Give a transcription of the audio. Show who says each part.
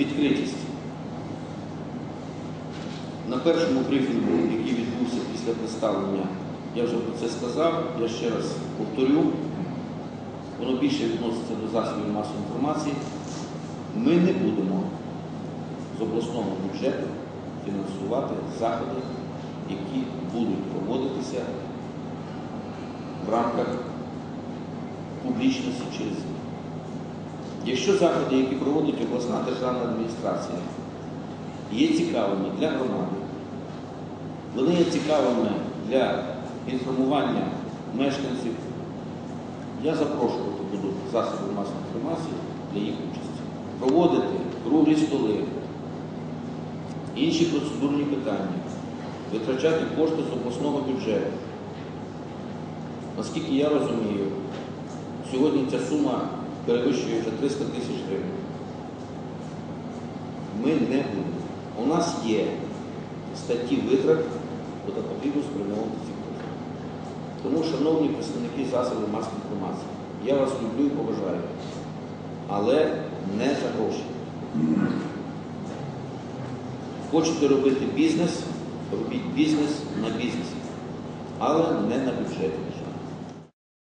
Speaker 1: відкритість. На першому брифінгу, який відбувся після представлення, я вже про це сказав, я ще раз повторю, воно більше відноситься до засобів масової інформації. Ми не будемо з обласного бюджету фінансувати заходи, які будуть проводитися в рамках публічності через. Якщо заходи, які проводить обласна державна адміністрація, є цікавими для громади, вони є цікавими для інформування мешканців, я запрошувати буду засоби масової інформації для їх участі. Проводити круглі столи, інші процедурні питання, витрачати кошти з обласного бюджету. Наскільки я розумію, сьогодні ця сума перевищує вже 300 тисяч гривень. Ми не будемо. У нас є статті витрат, куди потрібно спрямовувати ці кошти. Тому, шановні представники засобів масової інформації, я вас люблю і поважаю, але не за гроші. Хочете робити бізнес, робіть бізнес на бізнесі, але не на бюджеті.